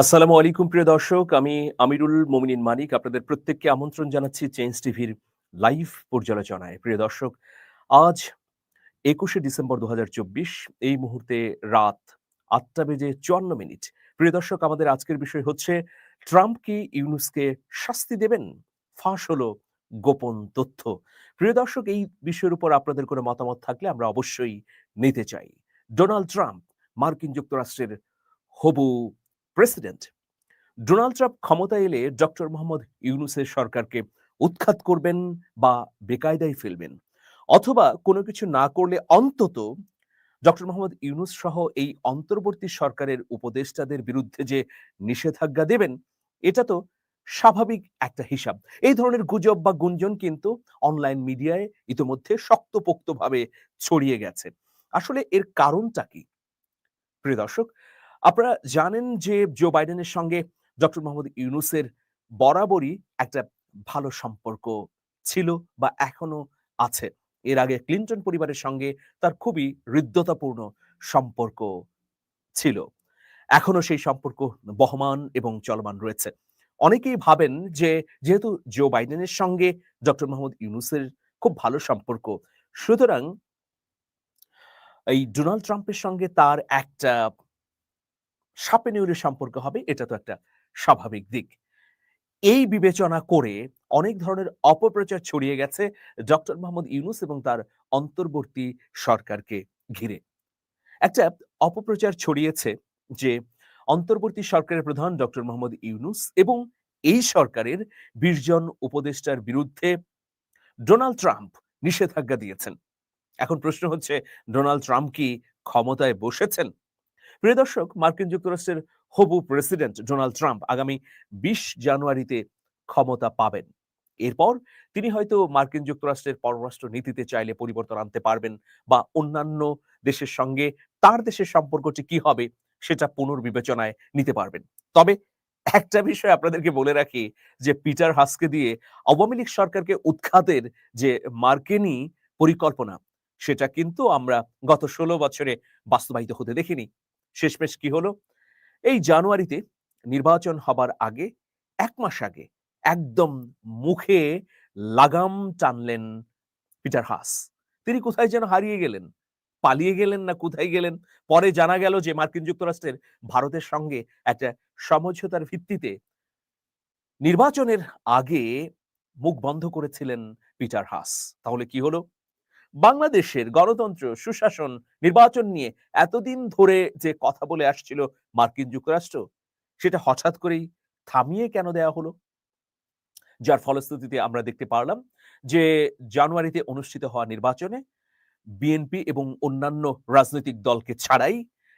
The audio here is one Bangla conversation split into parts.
আসসালামু আলাইকুম, প্রিয় দর্শক। আমি আমিরুল মোমিনিন মানিক। আপনাদের প্রত্যেককে আমন্ত্রণ জানাচ্ছি চেঞ্জ টিভির লাইভ পর্যালোচনায়। প্রিয় দর্শক, আজ একুশে ডিসেম্বর দু হাজার চব্বিশ, এই মুহূর্তে রাত আটটা বেজে চুয়ান্ন মিনিট। প্রিয় দর্শক, আমাদের আজকের বিষয় হচ্ছে, ট্রাম্প কি ইউনুসকে শাস্তি দেবেন? ফাঁস হলো গোপন তথ্য। প্রিয় দর্শক, এই বিষয়ের উপর আপনাদের কোনো মতামত থাকলে আমরা অবশ্যই নিতে চাই। ডোনাল্ড ট্রাম্প মার্কিন যুক্তরাষ্ট্রের হবু প্রেসিডেন্ট। ডোনাল্ড ট্রাম্প ক্ষমতায় এলে ডক্টর মোহাম্মদ ইউনুসের সরকারকে উৎখাত করবেন বা বেকায়দায় ফেলবেন। অথবা কোনো কিছু না করলে অন্তত ডক্টর মোহাম্মদ ইউনুস সহ এই অন্তর্বর্তী সরকারের উপদেষ্টাদের বিরুদ্ধে যে নিষেধাজ্ঞা দেবেন, এটা তো স্বাভাবিক একটা হিসাব। এই ধরনের গুজব বা গুঞ্জন কিন্তু অনলাইন মিডিয়ায় ইতোমধ্যে শক্তপোক্তভাবে ছড়িয়ে গেছে। আসলে এর কারণটা কি? প্রিয় দর্শক আপনারা জানেন যে জো বাইডেনের সঙ্গে ডক্টর মোহাম্মদ ইউনুসের বরাবরই একটা ভালো সম্পর্ক ছিল বা এখনও আছে। এর আগে ক্লিন্টন পরিবারের সঙ্গে তার খুবই হৃদ্যতাপূর্ণ সম্পর্ক ছিল। এখনও সেই সম্পর্ক বহমান এবং চলমান রয়েছে। অনেকেই ভাবেন যে যেহেতু জো বাইডেনের সঙ্গে ডক্টর মোহাম্মদ ইউনুসের খুব ভালো সম্পর্ক, সুতরাং এই ডোনাল্ড ট্রাম্পের সঙ্গে তার একটা সাপে নিউরের সম্পর্ক হবে, এটা তো একটা স্বাভাবিক দিক। এই বিবেচনা করে অনেক ধরনের অপপ্রচার ছড়িয়ে গেছে ডক্টর মোহাম্মদ ইউনুস এবং তার অন্তর্বর্তী সরকারকে ঘিরে। একটা অপপ্রচার ছড়িয়েছে যে অন্তর্বর্তী সরকারের প্রধান ডক্টর মোহাম্মদ ইউনুস এবং এই সরকারের বিশ জন উপদেষ্টার বিরুদ্ধে ডোনাল্ড ট্রাম্প নিষেধাজ্ঞা দিয়েছেন। এখন প্রশ্ন হচ্ছে, ডোনাল্ড ট্রাম্প কি ক্ষমতায় বসেছেন? প্রিয় দর্শক, মার্কিন যুক্তরাষ্ট্রের হবু প্রেসিডেন্ট ডোনাল্ড ট্রাম্প আগামী বিশ জানুয়ারিতে ক্ষমতা পাবেন। এরপর তিনি হয়তো মার্কিন যুক্তরাষ্ট্রের পররাষ্ট্র নীতিতে চাইলে পরিবর্তন আনতে পারবেন বা অন্যান্য দেশের সঙ্গে তার দেশের সম্পর্কটি কি হবে সেটা পুনর্বিবেচনায় নিতে পারবেন। তবে একটা বিষয় আপনাদেরকে বলে রাখি যে পিটার হাসকে দিয়ে আওয়ামী লীগ সরকারকে উৎখাতের যে মার্কিনী পরিকল্পনা, সেটা কিন্তু আমরা গত ষোলো বছরে বাস্তবায়িত হতে দেখিনি। শেষমেশ কি হলো? এই জানুয়ারিতে নির্বাচন হবার আগে, এক মাস আগে একদম মুখে লাগাম টানলেন পিটার হাস। তিনি কোথায় যেন হারিয়ে গেলেন? পালিয়ে গেলেন না কোথায় গেলেন? পরে জানা গেল যে মার্কিন যুক্তরাষ্ট্রের ভারতের সঙ্গে একটা সমঝোতার ভিত্তিতে নির্বাচনের আগে মুখ বন্ধ করেছিলেন পিটার হাস। তাহলে কি হলো? বাংলাদেশের গণতন্ত্র, সুশাসন, নির্বাচন নিয়ে এতদিন ধরে যে কথা বলে আসছিল মার্কিন যুক্তরাষ্ট্র, সেটা হঠাৎ করেই থামিয়ে কেন দেয়া হলো? যার ফলশ্রুতিতে আমরা দেখতে পারলাম যে জানুয়ারিতে অনুষ্ঠিত হওয়া নির্বাচনে বিএনপি এবং অন্যান্য রাজনৈতিক দলকে ছাড়াই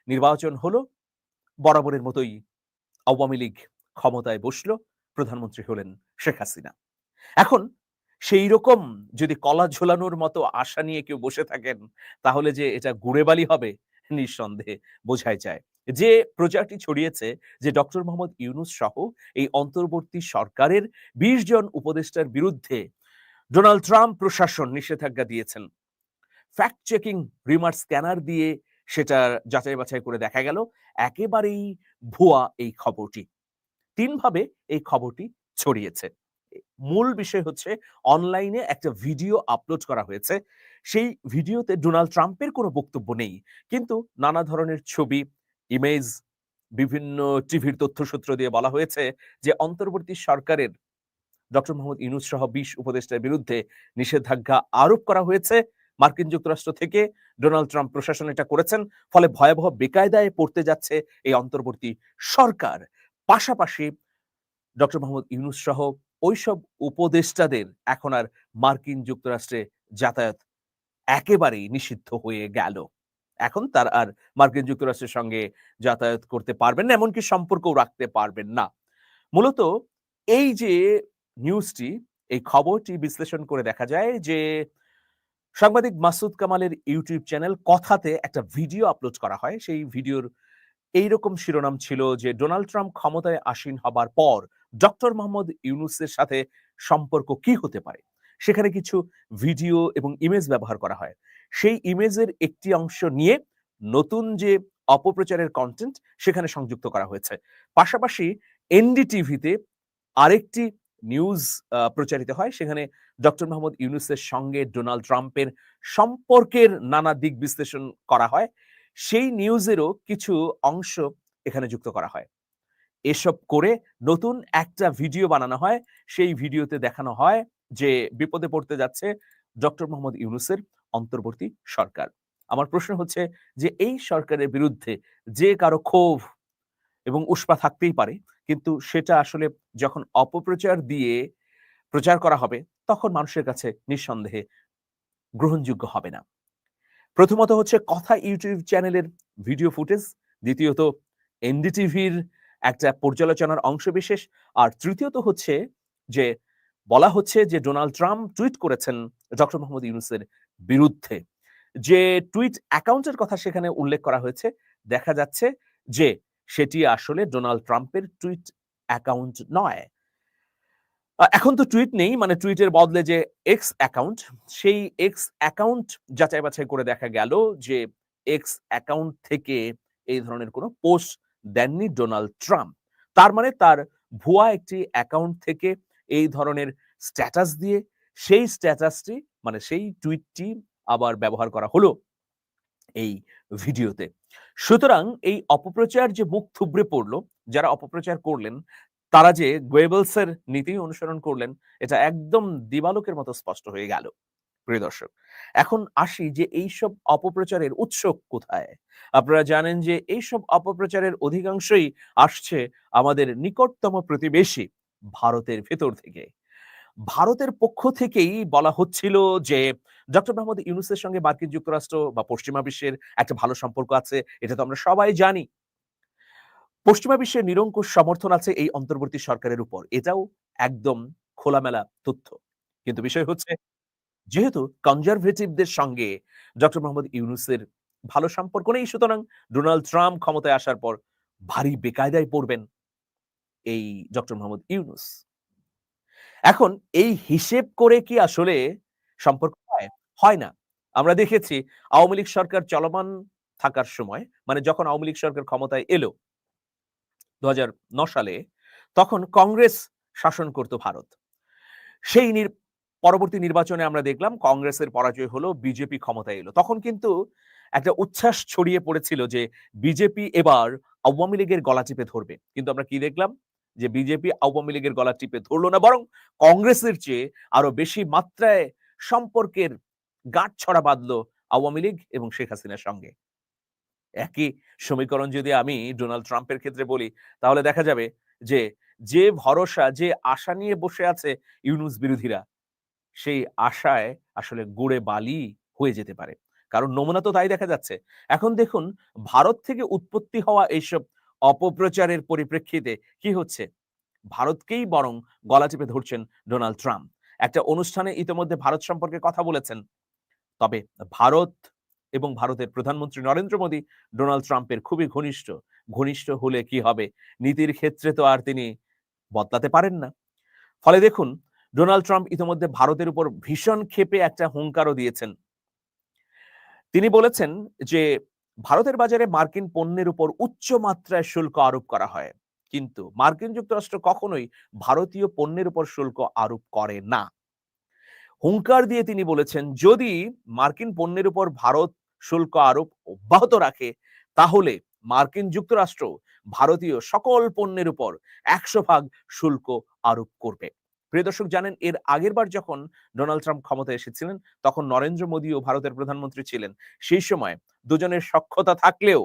নির্বাচন হলো, বরাবরের মতোই আওয়ামী লীগ ক্ষমতায় বসল, প্রধানমন্ত্রী হলেন শেখ হাসিনা। এখন সেই রকম যদি কলা ঝোলানোর মতো আশা নিয়ে কেউ বসে থাকেন, তাহলে যে এটা গুড়েবালি হবে নিঃসন্দেহে বোঝাই যায়। যে প্রচারটি ছড়িয়েছে, যে ডক্টর মোহাম্মদ ইউনুস সহ এই অন্তর্বর্তী সরকারের বিশ জন উপদেষ্টার বিরুদ্ধে ডোনাল্ড ট্রাম্প প্রশাসন নিষেধাজ্ঞা দিয়েছেন। ফ্যাক্ট চেকিং রিমার স্ক্যানার দিয়ে সেটা যাচাই বাছাই করে দেখা গেল, একেবারেই ভুয়া এই খবরটি। তিনভাবে এই খবরটি ছড়িয়েছে। মূল বিষয় হচ্ছে অনলাইনে একটা ভিডিও আপলোড করা হয়েছে। সেই ভিডিওতে ডোনাল্ড ট্রাম্পের কোনো বক্তব্য নেই। কিন্তু নানা ধরনের ছবি ইমেজ বিভিন্ন টিভির তথ্যসূত্র দিয়ে বলা হয়েছে যে অন্তর্বর্তী সরকারের ডক্টর মোহাম্মদ ইউনুস সহ বিশ উপদেষ্টার বিরুদ্ধে নিষেধাজ্ঞা আরোপ করা হয়েছে। মার্কিন যুক্তরাষ্ট্র থেকে ডোনাল্ড ট্রাম্প প্রশাসন এটা করেছেন। ফলে ভয়াবহ বেকায়দায় পড়তে যাচ্ছে এই অন্তর্বর্তী সরকার। পাশাপাশি ডক্টর মোহাম্মদ ইউনুস সহ ওইসব উপদেষ্টাদের এখন আর মার্কিন যুক্তরাষ্ট্রে যাতায়াত একেবারেই নিষিদ্ধ হয়ে গেল। এখন তার আর মার্কিন যুক্তরাষ্ট্রের সঙ্গে যাতায়াত করতে পারবেন না, এমনকি সম্পর্কও রাখতে পারবেন না। মূলত এই যে নিউজটি, এই খবরটি বিশ্লেষণ করে দেখা যায় যে সাংবাদিক মাসুদ কামালের ইউটিউব চ্যানেল কথাতে একটা ভিডিও আপলোড করা হয়। সেই ভিডিওর এইরকম শিরোনাম ছিল যে, ডোনাল্ড ট্রাম্প ক্ষমতায় আসীন হবার পর ডক্টর মোহাম্মদ ইউনুসের সাথে সম্পর্ক কি হতে পারে? সেখানে কিছু ভিডিও এবং ইমেজ ব্যবহার করা হয়। সেই ইমেজের একটি অংশ নিয়ে নতুন যে অপপ্রচারের কন্টেন্ট সেখানে সংযুক্ত করা হয়েছে। পাশাপাশি এনডিটিভিতে আরেকটি নিউজ প্রচারিত হয়। সেখানে ডক্টর মোহাম্মদ ইউনুসের সঙ্গে ডোনাল্ড ট্রাম্পের সম্পর্কের নানা দিক বিশ্লেষণ করা হয়। সেই নিউজেরও কিছু অংশ এখানে যুক্ত করা হয়। এসব করে নতুন একটা ভিডিও বানানো হয়। সেই ভিডিওতে দেখানো হয় যে বিপদে পড়তে যাচ্ছে ডক্টর মোহাম্মদ ইউনুসের অন্তর্বর্তী সরকার। আমার প্রশ্ন হচ্ছে যে এই সরকারের বিরুদ্ধে যে কারও ক্ষোভ এবং উষ্পা থাকতেই পারে, কিন্তু সেটা আসলে যখন অপপ্রচার দিয়ে প্রচার করা হবে, তখন মানুষের কাছে নিঃসন্দেহে গ্রহণযোগ্য হবে না। প্রথমত হচ্ছে কথা ইউটিউব চ্যানেলের ভিডিও ফুটেজ, দ্বিতীয়ত এনডিটিভির একটা পর্যালোচনার অংশবিশেষ আর তৃতীয়ত হচ্ছে যে, বলা হচ্ছে যে, ডোনাল্ড ট্রাম্প টুইট করেছেন ডক্টর মোহাম্মদ ইউনুসের বিরুদ্ধে। যে টুইট অ্যাকাউন্টের কথা সেখানে উল্লেখ করা হয়েছে। দেখা যাচ্ছে যে, সেটি আসলে ডোনাল্ড ট্রাম্পের টুইট অ্যাকাউন্ট নয়। এখন তো টুইট নেই মানে টুইটের বদলে যে এক্স অ্যাকাউন্ট, সেই এক্স অ্যাকাউন্ট যাচাই বাছাই করে দেখা গেল যে এক্স অ্যাকাউন্ট থেকে এই ধরনের কোনো পোস্ট দেননি ডোনাল্ড ট্রাম্প। তার মানে তার ভুয়া একটি অ্যাকাউন্ট থেকে এই ধরনের স্ট্যাটাস দিয়ে সেই স্ট্যাটাসটি মানে সেই টুইটটি আবার ব্যবহার করা হলো এই ভিডিওতে। সুতরাং এই অপপ্রচার যে মুখ থুবড়ে পড়ল, যারা অপপ্রচার করলেন, তারা যে গোয়েবলসের নীতি অনুসরণ করলেন, এটা একদম দিবালোকের মতো স্পষ্ট হয়ে গেল। প্রিয় দর্শক, এখন আসি যে এইসব অপপ্রচারের উৎস কোথায়? আপনারা জানেন যে এইসব অপপ্রচারের অধিকাংশই আসছে আমাদের নিকটতম প্রতিবেশী ভারতের ভেতর থেকে। ভারতের পক্ষ থেকেই বলা হচ্ছিল যে ডক্টর মোহাম্মদ ইউনুসের সঙ্গে মার্কিন যুক্তরাষ্ট্র বা পশ্চিমা বিশ্বের একটা ভালো সম্পর্ক আছে, এটা তো আমরা সবাই জানি। পশ্চিমা বিশ্বের নিরঙ্কুশ সমর্থন আছে এই অন্তর্বর্তী সরকারের উপর, এটাও একদম খোলামেলা তথ্য। কিন্তু বিষয় হচ্ছে যেহেতু কনজারভেটিভদের সঙ্গে ডক্টর মোহাম্মদ ইউনুসের ভালো সম্পর্ক নেই, সুতরাং ডোনাল্ড ট্রাম্প ক্ষমতায় আসার পর ভারী বেকায়দায় পড়বেন এই ডক্টর মোহাম্মদ ইউনুস। এখন এই হিসেব করে কি আসলে সম্পর্ক হয়? হয় না। আমরা দেখেছি আওয়ামী লীগ সরকার চলমান থাকার সময় মানে যখন আওয়ামী লীগ সরকার ক্ষমতায় এলো দু সালে, তখন কংগ্রেস শাসন করত ভারত। সেই পরবর্তী নির্বাচনে আমরা দেখলাম কংগ্রেসের পরাজয় হলো, বিজেপি ক্ষমতায় এলো। তখন কিন্তু একটা উচ্ছ্বাস ছড়িয়ে পড়েছিল যে বিজেপি এবার আওয়ামী লীগের গলা টিপে ধরবে। কিন্তু আমরা কি দেখলাম? যে বিজেপি আওয়ামী লীগের গলা টিপে ধরলো না, বরং কংগ্রেসের চেয়ে আরও বেশি মাত্রায় সম্পর্কের গাঁট ছড়া বাঁধলো আওয়ামী লীগ এবং শেখ হাসিনার সঙ্গে। একই সমীকরণ যদি আমি ডোনাল্ড ট্রাম্পের ক্ষেত্রে বলি, তাহলে দেখা যাবে যে যে ভরসা, যে আশা নিয়ে বসে আছে ইউনুস বিরোধীরা সেই আশায় আসলে গুড়ে বালি হয়ে যেতে পারে। কারণ নমুনা তো তাই দেখা যাচ্ছে। এখন দেখুন, ভারত থেকে উৎপত্তি হওয়া এইসব অপপ্রচারের পরিপ্রেক্ষিতে কি হচ্ছে? ভারতকেই বরং গলা চেপে ধরছেন ডোনাল্ড ট্রাম্প। একটা অনুষ্ঠানে ইতিমধ্যে ভারত সম্পর্কে কথা বলেছেন। তবে ভারত এবং ভারতের প্রধানমন্ত্রী নরেন্দ্র মোদী ডোনাল্ড ট্রাম্পের খুবই ঘনিষ্ঠ। ঘনিষ্ঠ হলে কি হবে? নীতির ক্ষেত্রে তো আর তিনি বদলাতে পারেন না। ফলে দেখুন ডোনাল্ড ট্রাম্প ইতিমধ্যে ভারতের উপর ভীষণ ক্ষেপে একটা হুঙ্কারও দিয়েছেন। তিনি বলেছেন যে, ভারতের বাজারে মার্কিন পণ্যের উপর উচ্চ মাত্রায় শুল্ক আরোপ করা হয়। কিন্তু মার্কিন যুক্তরাষ্ট্র কখনোই ভারতীয় পণ্যের উপর শুল্ক আরোপ করে না। হুঙ্কার দিয়ে তিনি বলেছেন, যদি মার্কিন পণ্যের উপর ভারত শুল্ক আরোপ অব্যাহত রাখে, তাহলে মার্কিন যুক্তরাষ্ট্র ভারতীয় সকল পণ্যের উপর একশো ভাগ শুল্ক আরোপ করবে। প্রিয় দর্শক, জানেন, এর আগের বার যখন ডোনাল্ড ট্রাম্প ক্ষমতায় এসেছিলেন, তখন নরেন্দ্র মোদী ও ভারতের প্রধানমন্ত্রী ছিলেন। সেই সময় দুজনের সক্ষতা থাকলেও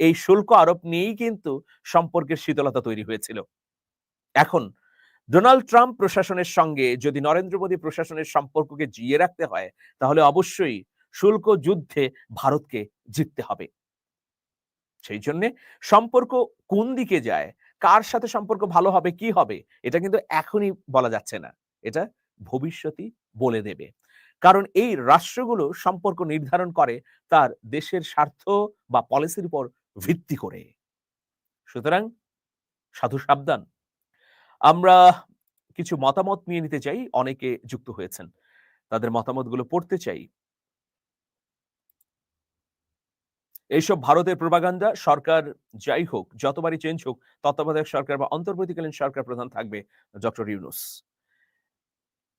এই শুল্ক আরোপ নিয়েই কিন্তু সম্পর্কের শীতলতা তৈরি হয়েছিল। এখন, ডোনাল্ড ট্রাম্প প্রশাসনের সঙ্গে যদি নরেন্দ্র মোদী প্রশাসনের সম্পর্ককে জিয়ে রাখতে হয়, তাহলে অবশ্যই শুল্ক যুদ্ধে ভারতকে জিততে হবে। সেই জন্য সম্পর্ক কোন দিকে যায় কার সাথে সম্পর্ক ভালো হবে, কি হবে, এটা কিন্তু এখনই বলা যাচ্ছে না। এটা ভবিষ্যতই বলে দেবে। কারণ এই রাষ্ট্রগুলো সম্পর্ক নির্ধারণ করে তার দেশের স্বার্থ বা পলিসির উপর ভিত্তি করে। সুতরাং সাধু সাবধান। আমরা কিছু মতামত নিয়ে নিতে চাই, অনেকে যুক্ত হয়েছেন। তাদের মতামতগুলো পড়তে চাই। এইসব ভারতের প্রোপাগান্ডা সরকার যাই হোক, যতবারই চেঞ্জ হোক, তত্ত্বাবধায়ক সরকার বা অন্তর্বর্তীকালীন সরকার প্রধান থাকবে ডক্টর ইউনুস।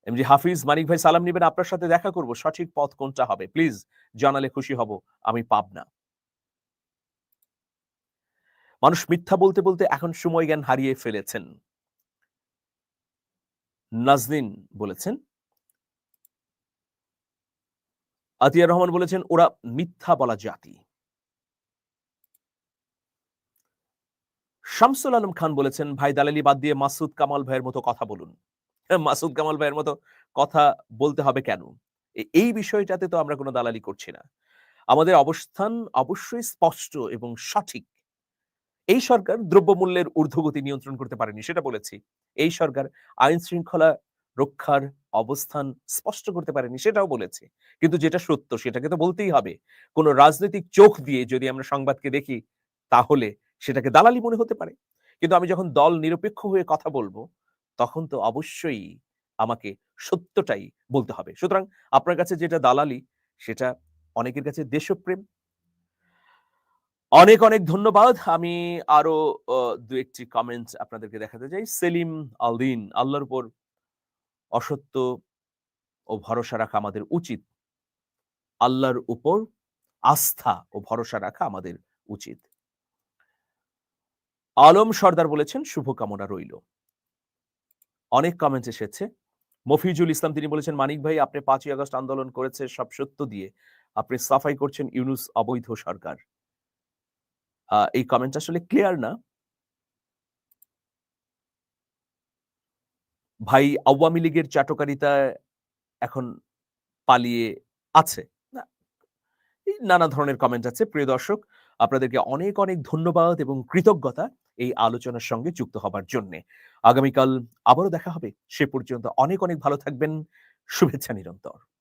এমজি হাফিজ, মানিক ভাই, সালাম নিবেন। আপনার সাথে দেখা করব, সঠিক পথ কোনটা হবে? প্লিজ, জানালে খুশি হব আমি পাবনা। মানুষ মিথ্যা বলতে বলতে এখন সময় জ্ঞান হারিয়ে ফেলেছেন। নাজনীন বলেছেন আতিয়া রহমান বলেছেন, ওরা মিথ্যা বলা জাতি। শামসুল আলম খান বলেছেন ভাই দালালি বাদ দিয়ে মাসুদ কামাল ভাইয়ের মতো কথা বলুন। হ্যাঁ, মাসুদ কামাল ভাইয়ের মতো কথা বলতে হবে কেন? এই বিষয়টাতে তো আমরা কোনো দালালি করছি না। আমাদের অবস্থান অবশ্যই স্পষ্ট এবং সঠিক। এই সরকার দ্রব্যমূল্যের ঊর্ধ্বগতি নিয়ন্ত্রণ করতে পারেনি সেটা বলেছি। এই সরকার আইন শৃঙ্খলা রক্ষার অবস্থান স্পষ্ট করতে পারেনি সেটাও বলেছে। কিন্তু যেটা সত্য সেটাকে তো বলতেই হবে। কোনো রাজনৈতিক চোখ দিয়ে যদি আমরা সংবাদকে দেখি তাহলে সেটাকে দালালি মনে হতে পারে। কিন্তু আমি যখন দল নিরপেক্ষ হয়ে কথা বলব, তখন তো অবশ্যই আমাকে সত্যটাই বলতে হবে। সুতরাং আপনার কাছে যেটা দালালি, সেটা অনেকের কাছে দেশপ্রেম। অনেক অনেক ধন্যবাদ। আমি আরও দু একটি কমেন্ট আপনাদেরকে দেখাতে চাই। সেলিম আলদিন, আল্লাহর উপর অসত্য ও ভরসা রাখা আমাদের উচিত। আল্লাহর উপর আস্থা ও ভরসা রাখা আমাদের উচিত। আলম সর্দার বলেছেন, শুভকামনা রইল। অনেক কমেন্ট এসেছে। মফিজুল ইসলাম তিনি বলেছেন, মানিক ভাই, আপনি পাঁচই আগস্ট আন্দোলন করেছে সব সত্য দিয়ে। আপনি সাফাই করছেন ইউনুস অবৈধ সরকার। এই কমেন্ট আসলে ক্লিয়ার না। ভাই, আওয়ামী লীগের চাটকারিতা এখন পালিয়ে আছে। নানা ধরনের কমেন্ট আছে। প্রিয় দর্শক, আপনাদেরকে অনেক অনেক ধন্যবাদ এবং কৃতজ্ঞতা। এই আলোচনার সঙ্গে যুক্ত হবার জন্যে। আগামীকাল আবারও দেখা হবে। সে পর্যন্ত অনেক অনেক ভালো থাকবেন। শুভেচ্ছা নিরন্তর।